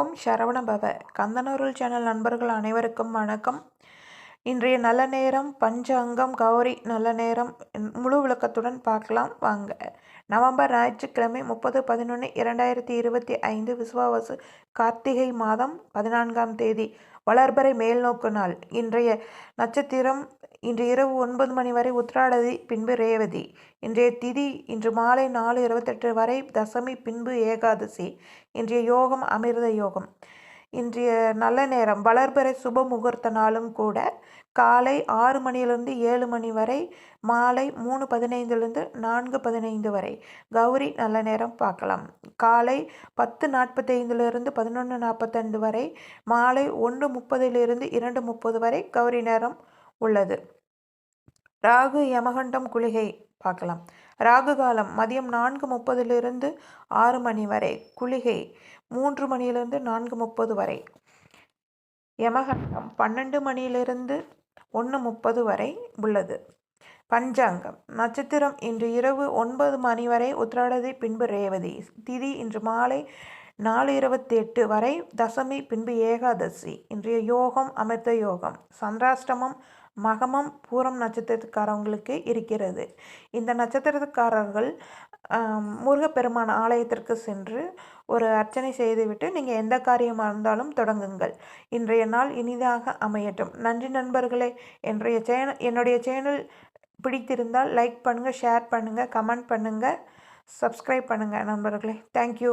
Saravanabhava. கந்தனூருள் channel நண்பர்கள் அனைவருக்கும் வணக்கம். இன்றைய நல்ல நேரம் பஞ்சஅங்கம் கௌரி நல்ல நேரம் முழு விளக்கத்துடன் பார்க்கலாம். வாங்க. நவம்பர் ஞாயிற்றுக்கிழமை முப்பது பதினொன்று இரண்டாயிரத்தி இருபத்தி ஐந்து விசுவாவசு கார்த்திகை மாதம் பதினான்காம் தேதி வளர்பறை மேல்நோக்கு நாள். இன்றைய நட்சத்திரம் இன்று இரவு ஒன்பது மணி வரை உத்ராடதி பின்பு ரேவதி. இன்றைய திதி இன்று மாலை நாலு இருபத்தெட்டு வரை தசமி பின்பு ஏகாதசி. இன்றைய யோகம் அமிர்த யோகம். இன்றைய நல்ல நேரம் வளர்பிறை சுப முகூர்த்த நாளும் கூட காலை ஆறு மணியிலிருந்து ஏழு மணி வரை மாலை மூணு பதினைந்துலேருந்து நான்கு பதினைந்து வரை. கௌரி நல்ல நேரம் பார்க்கலாம். காலை பத்து நாற்பத்தைந்துலேருந்து பதினொன்று நாற்பத்தைந்து வரை மாலை ஒன்று முப்பதிலிருந்து இரண்டு முப்பது வரை கௌரி நேரம் உள்ளது. ராகு யமகண்டம் குளிகை பார்க்கலாம். ராகு காலம் மதியம் நான்கு முப்பதிலிருந்து ஆறு மணி வரை. குளிகை மூன்று மணியிலிருந்து நான்கு முப்பது வரை. யமகண்டம் பன்னெண்டு மணியிலிருந்து ஒன்று முப்பது வரை உள்ளது. பஞ்சாங்கம். நட்சத்திரம் இன்று இரவு ஒன்பது மணி வரை. உத்திராடதி பின்பு ரேவதி. திதி இன்று மாலை நாலு இருபத்தி எட்டு வரை. தசமி பின்பு ஏகாதசி. இன்றைய யோகம் அமிர்த யோகம். சந்திராஷ்டமம் மகமம் பூரம் நட்சத்திரத்துக்காரவங்களுக்கு இருக்கிறது. இந்த நட்சத்திரத்துக்காரர்கள் முருகப்பெருமான் ஆலயத்திற்கு சென்று ஒரு அர்ச்சனை செய்துவிட்டு நீங்கள் எந்த காரியமாக இருந்தாலும் தொடங்குங்கள். இன்றைய நாள் இனிதாக அமையட்டும். நன்றி நண்பர்களே. என்னுடைய சேனல் என்னுடைய சேனல் பிடித்திருந்தால் லைக் பண்ணுங்கள் ஷேர் பண்ணுங்கள் கமெண்ட் பண்ணுங்கள் சப்ஸ்கிரைப் பண்ணுங்கள் நண்பர்களே. தேங்க்யூ.